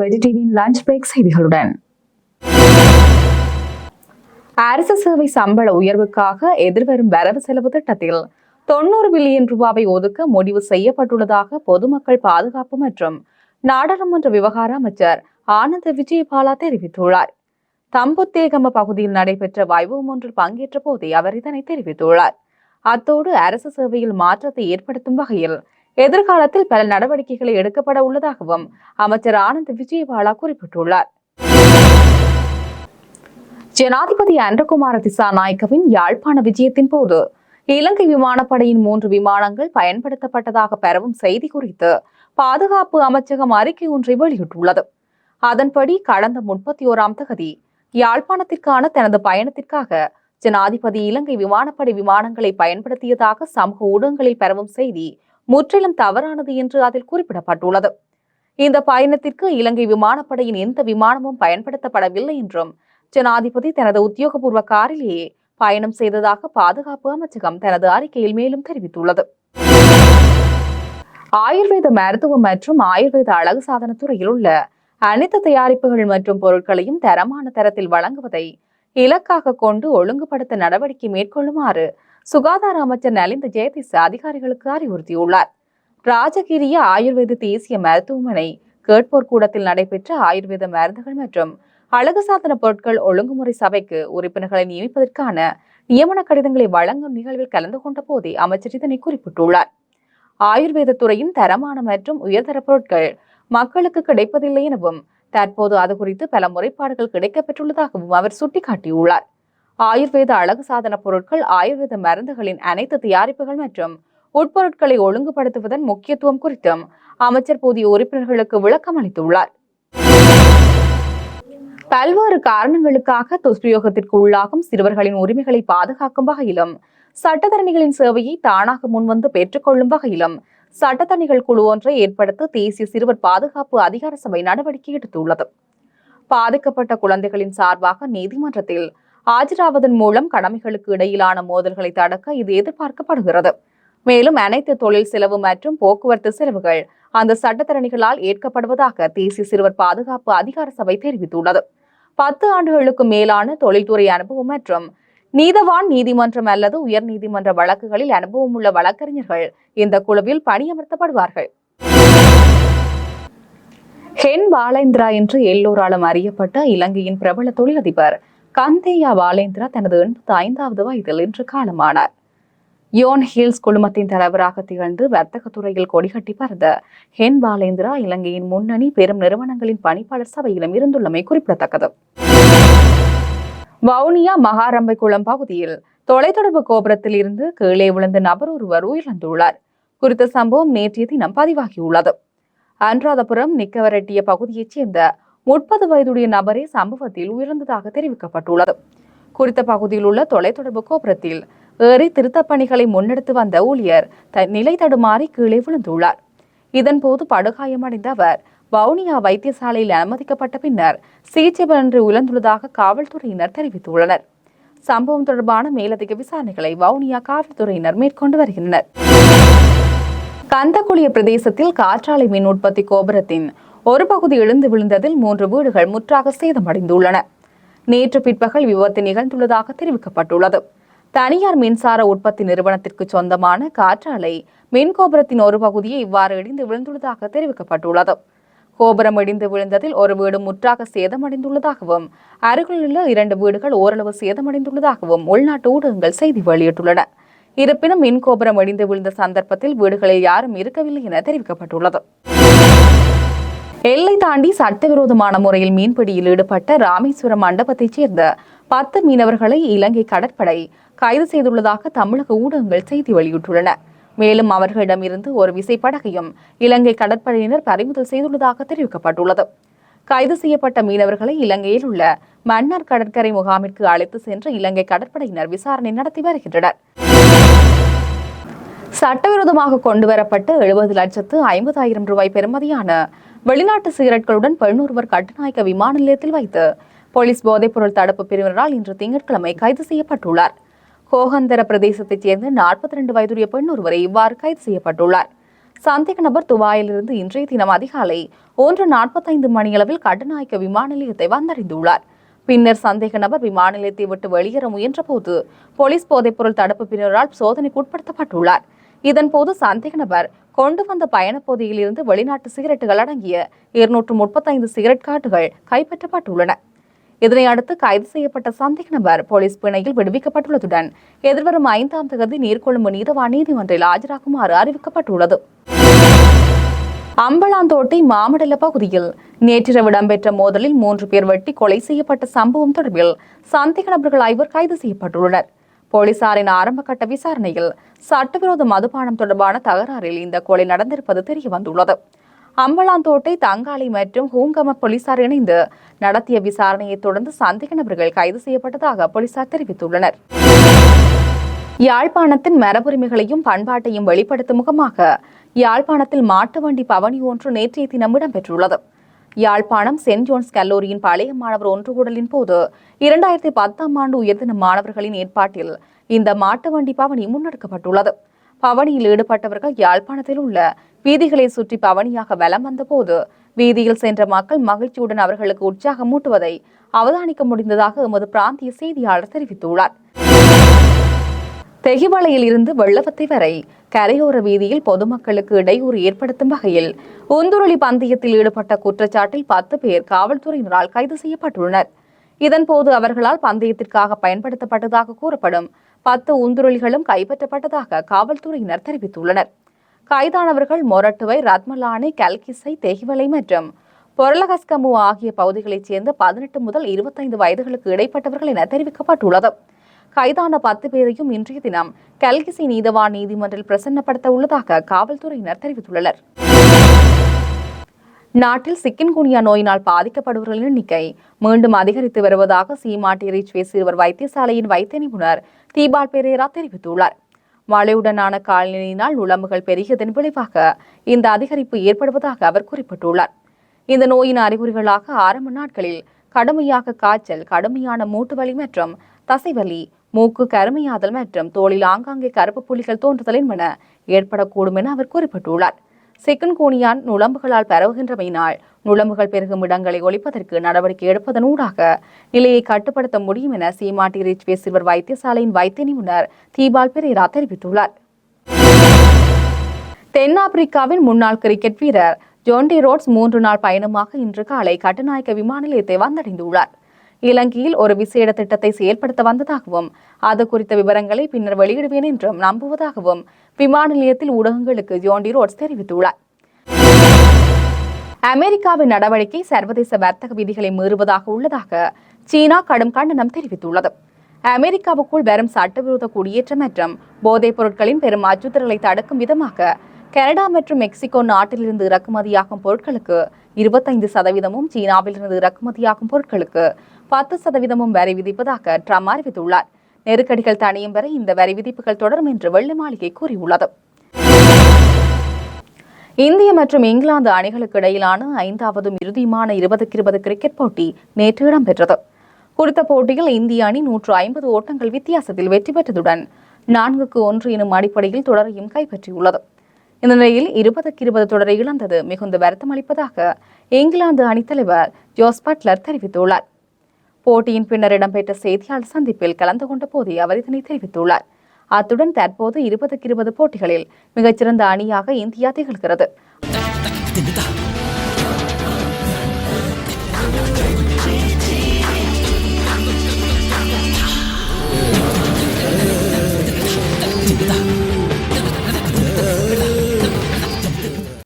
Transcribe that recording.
Veggie டிவியின் lunch break செய்திகளுடன். அரசு சேவை சம்பள உயர்வுக்காக எதிர்வரும் வரவு செலவு திட்டத்தில் தொண்ணூறு பில்லியன் ரூபாவை ஒதுக்க முடிவு செய்யப்பட்டுள்ளதாக பொதுமக்கள் பாதுகாப்பு மற்றும் நாடாளுமன்ற விவகார அமைச்சர் ஆனந்த விஜயபாலா தெரிவித்துள்ளார். தம்புத்தேகம பகுதியில் நடைபெற்ற வைபவம் ஒன்றில் பங்கேற்ற போதே அவர் இதனை தெரிவித்துள்ளார். அத்தோடு அரசு சேவையில் மாற்றத்தை ஏற்படுத்தும் வகையில் எதிர்காலத்தில் பல நடவடிக்கைகளை எடுக்கப்பட உள்ளதாகவும் அமைச்சர் ஆனந்த் விஜயபாலா குறிப்பிட்டுள்ளார். ஜனாதிபதி அன்றகுமார திசாநாயக்கவின் யாழ்ப்பாண விஜயத்தின் போது இலங்கை விமானப்படையின் மூன்று விமானங்கள் பயன்படுத்தப்பட்டதாக பரவும் செய்தி குறித்து பாதுகாப்பு அமைச்சகம் அறிக்கை ஒன்றை வெளியிட்டுள்ளது. அதன்படி கடந்த முப்பத்தி ஓராம் தகுதி யாழ்ப்பாணத்திற்கான தனது பயணத்திற்காக ஜனாதிபதி இலங்கை விமானப்படை விமானங்களை பயன்படுத்தியதாக சமூக ஊடகங்களில் பரவும் செய்தி முற்றிலும் தவறானது என்று அதில் குறிப்பிடப்பட்டுள்ளது. இந்த பயணத்திற்கு இலங்கை விமானப்படையின் எந்த விமானமும் பயன்படுத்தப்படவில்லை என்றும் ஜனாதிபதி தனது உத்தியோகபூர்வ காரிலேயே பயணம் செய்ததாக பாதுகாப்பு அமைச்சகம் தனது அறிக்கையில் மேலும் தெரிவித்துள்ளது. ஆயுர்வேத மருத்துவம் மற்றும் ஆயுர்வேத அழகு சாதன துறையில் உள்ள அனைத்து தயாரிப்புகள் மற்றும் பொருட்களையும் தரமான தரத்தில் வழங்குவதை இலக்காக கொண்டு ஒழுங்குபடுத்த நடவடிக்கை மேற்கொள்ளுமாறு சுகாதார அமைச்சர் நலிந்த ஜெயதிஸ் அதிகாரிகளுக்கு அறிவுறுத்தியுள்ளார். ராஜகிரிய ஆயுர்வேத தேசிய மருத்துவமனை கேட்போர் கூடத்தில் நடைபெற்ற ஆயுர்வேத மருந்துகள் மற்றும் அழகு சாதன பொருட்கள் ஒழுங்குமுறை சபைக்கு உறுப்பினர்களை நியமிப்பதற்கான நியமன கடிதங்களை வழங்கும் நிகழ்வில் கலந்து கொண்ட போதே அமைச்சர் இதனை குறிப்பிட்டுள்ளார். ஆயுர்வேத துறையின் தரமான மற்றும் உயர்தர பொருட்கள் மக்களுக்கு கிடைப்பதில்லை எனவும் தற்போது அது குறித்து பல முறைப்பாடுகள் கிடைக்கப்பெற்றுள்ளதாகவும் அவர் சுட்டிக்காட்டியுள்ளார். ஆயுர்வேத அழகு சாதன பொருட்கள் ஆயுர்வேத மருந்துகளின் அனைத்து தயாரிப்புகள் மற்றும் உட்பொருட்களை ஒழுங்குபடுத்துவதன் முக்கியத்துவம் குறித்தும் அமைச்சர் புதிய உறுப்பினர்களுக்கு விளக்கம் அளித்துள்ளார். பல்வேறு காரணங்களுக்காக துஷ்பிரயோகத்திற்கு உள்ளாகும் சிறுவர்களின் உரிமைகளை பாதுகாக்கும் வகையிலும் சட்டத்தரணிகளின் சேவையை தானாக முன்வந்து பெற்றுக்கொள்ளும் வகையிலும் சட்டத்தரணிகள் குழு ஒன்றை ஏற்படுத்த தேசிய சிறுவர் பாதுகாப்பு அதிகார சபை நடவடிக்கை எடுத்துள்ளது. பாதிக்கப்பட்ட குழந்தைகளின் சார்பாக நீதிமன்றத்தில் ஆஜராவதன் மூலம் கடமைகளுக்கு இடையிலான மோதல்களை தடுக்க இது எதிர்பார்க்கப்படுகிறது. மேலும் அனைத்து தொழில் செலவு மற்றும் போக்குவரத்து செலவுகள் அந்த சட்டத்தரணிகளால் ஏற்கப்படுவதாக தேசிய சிறுவர் பாதுகாப்பு அதிகார சபை தெரிவித்துள்ளது. பத்து ஆண்டுகளுக்கு மேலான தொழில்துறை அனுபவம் மற்றும் நீதவான் நீதிமன்றம் அல்லது உயர் நீதிமன்ற வழக்குகளில் அனுபவம் உள்ள வழக்கறிஞர்கள் இந்த குழுவில் பணியமர்த்தப்படுவார்கள். ஹென் பாலேந்திரா என்று எல்லோராலும் அறியப்பட்ட இலங்கையின் பிரபல தொழிலதிபர் கந்தையா பாலேந்திரா தனது எண்பத்தி ஐந்தாவது வயதில் இன்று காலமானார். யோன் ஹில்ஸ் குழுமத்தின் தலைவராக திகழ்ந்து வர்த்தக துறையில் கொடிகட்டி பறந்த ஹென் பாலேந்திரா இலங்கையின் முன்னணி பெரும் நிறுவனங்களின் பணிப்பாளர் சபையிலும் இருந்துள்ளமை குறிப்பிடத்தக்கது. வவுனியா மகாரம்பை குளம் பகுதியில் தொலைத்தொடர்பு கோபுரத்தில் இருந்து கீழே விழுந்த நபர் ஒருவர் உயிரிழந்துள்ளார். குறித்த சம்பவம் நேற்றைய தினம் பதிவாகியுள்ளது. அன்றாதபுரம் நிக்கவரெட்டிய பகுதியைச் சேர்ந்த முப்பது வயதுடைய நபரே சம்பவத்தில் உயர்ந்ததாக தெரிவிக்கப்பட்டுள்ளது. குறித்த பகுதியில் உள்ள தொலைத்தொடர்பு கோபுரத்தில் ஏறி திருத்தப் பணிகளை முன்னெடுத்து வந்த ஊழியர் த நிலை தடுமாறி கீழே விழுந்துள்ளார். இதன்போது படுகாயமடைந்த அவர் வவுனியா வைத்தியசாலையில் அனுமதிக்கப்பட்ட பின்னர் சிகிச்சை பலன்றி உயர்ந்துள்ளதாக காவல்துறையினர் தெரிவித்துள்ளனர். சம்பவம் தொடர்பான மேலதிக விசாரணைகளை வவுனியா காவல்துறையினர் மேற்கொண்டு வருகின்றனர். கந்தக்குளிய பிரதேசத்தில் காற்றாலை மின் உற்பத்தி கோபுரத்தின் ஒரு பகுதி இழுந்து விழுந்ததில் மூன்று வீடுகள் முற்றாக சேதமடைந்துள்ளன. நேற்று பிற்பகல் விபத்து நிகழ்ந்துள்ளதாக தெரிவிக்கப்பட்டுள்ளது. தனியார் மின்சார உற்பத்தி நிறுவனத்திற்கு சொந்தமான காற்றாலை மின் கோபுரத்தின் ஒரு பகுதியை இவ்வாறு இடிந்து விழுந்துள்ளதாக தெரிவிக்கப்பட்டுள்ளது. கோபுரம் இடிந்து விழுந்ததில் ஒரு வீடு முற்றாக சேதமடைந்துள்ளதாகவும் அருகிலுள்ள இரண்டு வீடுகள் ஓரளவு சேதமடைந்துள்ளதாகவும் உள்நாட்டு ஊடகங்கள் செய்தி வெளியிட்டுள்ளன. இருப்பினும் மின் கோபுரம் இடிந்து விழுந்த சந்தர்ப்பத்தில் வீடுகளில் யாரும் இருக்கவில்லை என தெரிவிக்கப்பட்டுள்ளது. எல்லை தாண்டி சட்டவிரோதமான முறையில் மீன்பிடியில் ஈடுபட்ட ராமேஸ்வரம் மண்டபத்தைச் சேர்ந்த பத்து மீனவர்களை இலங்கை கடற்படை கைது செய்துள்ளதாக தமிழக ஊடகங்கள் செய்தி வெளியிட்டுள்ளன. மேலும் அவர்களிடமிருந்து ஒரு விசைப்படகையும் இலங்கை கடற்படையினர் பறிமுதல் செய்துள்ளதாக தெரிவிக்கப்பட்டுள்ளது. கைது செய்யப்பட்ட மீனவர்களை இலங்கையில் உள்ள மன்னார் கடற்கரை முகாமிற்கு அழைத்து சென்று இலங்கை கடற்படையினர் விசாரணை நடத்தி வருகின்றனர். சட்டவிரோதமாக கொண்டுவரப்பட்டு எழுபது லட்சத்து ஐம்பதாயிரம் ரூபாய் பெறுமதியான வெளிநாட்டு சிகரெட்களுடன் பெண்ணொருவர் கட்டுநாயக்க விமான நிலையத்தில் வைத்து போலீஸ் போதைப்பொருள் தடுப்பு பிரிவினரால் இன்று திங்கட்கிழமை கைது செய்யப்பட்டுள்ளார். கோகந்தர பிரதேசத்தைச் சேர்ந்த நாற்பத்தி ரெண்டு வயதுடைய பெண் ஒருவரை இவ்வாறு கைது செய்யப்பட்டுள்ளார். சந்தேக நபர் துபாயிலிருந்து இன்றைய தினம் அதிகாலை ஒன்று நாற்பத்தைந்து மணியளவில் கட்டுநாயக்க விமான நிலையத்தை வந்தடைந்துள்ளார். பின்னர் சந்தேக நபர் விமான நிலையத்தை விட்டு வெளியேற முயன்றபோது போலீஸ் போதைப்பொருள் தடுப்பு பிரிவினரால் சோதனைக்கு உட்படுத்தப்பட்டுள்ளார். இதன்போது சந்தேக நபர் கொண்டு வந்த பயணப் இருந்து வெளிநாட்டு சிகரெட்டுகள் அடங்கிய இருநூற்று முப்பத்தைந்து சிகரெட் காட்டுகள் கைப்பற்றப்பட்டுள்ளன. இதனை அடுத்து கைது செய்யப்பட்ட சந்தேக நபர் போலீஸ் பிணையில் விடுவிக்கப்பட்டுள்ளதுடன் எதிர்வரும் ஐந்தாம் தேதி நீர்கொழும்பு நீதவான் நீதிமன்றில் ஆஜராகுமாறு அறிவிக்கப்பட்டுள்ளது. அம்பலாந்தோட்டை மாமடல பகுதியில் நேற்றிரவு இடம்பெற்ற மோதலில் மூன்று பேர் வெட்டி கொலை செய்யப்பட்ட சம்பவம் தொடர்பில் சந்தேக நபர்கள் ஐவர் கைது செய்யப்பட்டுள்ளனர். போலீசாரின் ஆரம்பகட்ட விசாரணையில் சட்டவிரோத மதுபானம் தொடர்பான தகராறில் இந்த கொலை நடந்திருப்பது தெரியவந்துள்ளது. அம்பலாந்தோட்டை தங்காளி மற்றும் ஹூங்கம போலீசார் இணைந்து நடத்திய விசாரணையை தொடர்ந்து சந்தேக நபர்கள் கைது செய்யப்பட்டதாக போலீசார் தெரிவித்துள்ளனர். யாழ்ப்பாணத்தின் மரபுரிமைகளையும் பண்பாட்டையும் வெளிப்படுத்தும் முகமாக யாழ்ப்பாணத்தில் மாட்டு வண்டி பவனி ஒன்று நேற்றைய தினம் இடம்பெற்றுள்ளது. யாழ்ப்பாணம் சென்ட் ஜோன்ஸ் கல்லூரியின் பழைய மாணவர் ஒன்றுகூடலின் போது இரண்டாயிரத்தி பத்தாம் ஆண்டு உயர்தின மாணவர்களின் ஏற்பாட்டில் இந்த மாட்டு வண்டி பவனி முன்னெடுக்கப்பட்டுள்ளது. பவனியில் ஈடுபட்டவர்கள் யாழ்ப்பாணத்தில் உள்ள வீதிகளை சுற்றி பவனியாக வலம் வந்தபோது வீதியில் சென்ற மக்கள் மகிழ்ச்சியுடன் அவர்களுக்கு உற்சாகம் மூட்டுவதை அவதானிக்க முடிந்ததாக எமது பிராந்திய செய்தியாளர் தெரிவித்துள்ளார். தெகிவளையில் இருந்து வெள்ளவத்தை வரை கரையோர வீதியில் பொதுமக்களுக்கு இடையூறு ஏற்படுத்தும் வகையில் உந்துருளி பந்தயத்தில் ஈடுபட்ட குற்றச்சாட்டில் பத்து பேர் காவல்துறையினரால் கைது செய்யப்பட்டுள்ளனர். இதன்போது அவர்களால் பந்தயத்திற்காக பயன்படுத்தப்பட்டதாக கூறப்படும் பத்து உந்துருளிகளும் கைப்பற்றப்பட்டதாக காவல்துறையினர் தெரிவித்துள்ளனர். கைதானவர்கள் மொரட்டுவை ரத்மலானை கல்கிசை தெகிவலை மற்றும் பொருளகஸ்கமு ஆகிய பகுதிகளைச் சேர்ந்த பதினெட்டு முதல் இருபத்தைந்து வயதுகளுக்கு இடைப்பட்டவர்கள் என தெரிவிக்கப்பட்டுள்ளது. கைதான பத்து பேரையும் இன்றைய தினம் கல்கிசி நீதவான் நீதிமன்றில் பிரசன்னப்படுத்த உள்ளதாக காவல்துறையினர் தெரிவித்துள்ளனர். நாட்டில் சிக்கன்குனியா நோயினால் பாதிக்கப்படுபவர்களின் எண்ணிக்கை மீண்டும் அதிகரித்து வருவதாக சீமாட்டி ரிச்வே சிறுவர் வைத்தியசாலையின் வைத்திய நிபுணர் தீபால் பெரேரா தெரிவித்துள்ளார். மழையுடனான காலநிலையினால் உடம்புகள் பெருகியதன் விளைவாக இந்த அதிகரிப்பு ஏற்படுவதாக அவர் குறிப்பிட்டுள்ளார். இந்த நோயின் அறிகுறிகளாக ஆரம்ப நாட்களில் கடுமையாக காய்ச்சல் கடுமையான மூட்டுவலி மற்றும் தசைவலி மூக்கு கருமையாதல் மற்றும் தோளில் ஆங்காங்கே கருப்பு புள்ளிகள் தோன்றுதல் என்பன ஏற்படக்கூடும் என அவர் குறிப்பிட்டுள்ளார். சிக்கன்கோனியான் நுழம்புகளால் பரவுகின்றமையினால் நுழம்புகள் பெருகும் இடங்களை ஒழிப்பதற்கு நடவடிக்கை எடுப்பதனூடாக நிலையை கட்டுப்படுத்த முடியும் என சீமாட்டி ரிச்வே சிறுவர் வைத்தியசாலையின் வைத்திய நிபுணர் தீபால் பெரேரா தெரிவித்துள்ளார். தென்னாப்பிரிக்காவின் முன்னாள் கிரிக்கெட் வீரர் ஜோண்டி ரோட்ஸ் மூன்று நாள் பயணமாக இன்று காலை கட்டுநாயக்க விமான நிலையத்தை வந்தடைந்துள்ளார். இலங்கையில் ஒரு விசேட திட்டத்தை செயல்படுத்த வந்ததாகவும் அது குறித்த விவரங்களை பின்னர் வெளியிடுவேன் என்றும் நம்புவதாகவும் விமான நிலையத்தில் ஊடகங்களுக்கு ஜோண்டி ரோட்ஸ் தெரிவித்துள்ளார். அமெரிக்காவின் நடவடிக்கை சர்வதேச வர்த்தக விதிகளை மீறுவதாக உள்ளதாக சீனா கடும் கண்டனம் தெரிவித்துள்ளது. அமெரிக்காவுக்குள் வரும் சட்டவிரோத குடியேற்றம் மற்றும் போதைப் பொருட்களின் பெரும் அச்சுறுத்தல்களை தடுக்கும் விதமாக கனடா மற்றும் மெக்சிகோ நாட்டிலிருந்து இறக்குமதியாகும் பொருட்களுக்கு இருபத்தைந்து சதவீதமும் சீனாவிலிருந்து இறக்குமதியாகும் பொருட்களுக்கு பத்து சதவீதமும் வரி விதிப்பதாக ட்ரம்ப் அறிவித்துள்ளார். நெருக்கடிகள் தணியும் வரை இந்த வரி விதிப்புகள் தொடரும் என்று வெள்ளை மாளிகை கூறியுள்ளது. இந்திய மற்றும் இங்கிலாந்து அணிகளுக்கு இடையிலான ஐந்தாவதும் இறுதியுமான இருபதுக்கு இருபது கிரிக்கெட் போட்டி நேற்று இடம்பெற்றது. குறித்த போட்டியில் இந்திய அணி நூற்று ஐம்பது ஓட்டங்கள் வித்தியாசத்தில் வெற்றி பெற்றதுடன் நான்குக்கு ஒன்று எனும் அடிப்படையில் தொடரையும் கைப்பற்றியுள்ளது. இந்த நிலையில் இருபதுக்கு இருபது தொடரை இழந்தது மிகுந்த வருத்தம் அளிப்பதாக இங்கிலாந்து அணித்தலைவர் ஜோஸ் பட்லர் தெரிவித்துள்ளார். போட்டியின் பின்னர் இடம்பெற்ற செய்தியாளர் சந்திப்பில் கலந்து கொண்ட போதே அவர் இதனை தெரிவித்துள்ளார் அத்துடன் தற்போது இருபதுக்கு இருபது போட்டிகளில் மிகச்சிறந்த அணியாக இந்தியா திகழ்கிறது Yeah.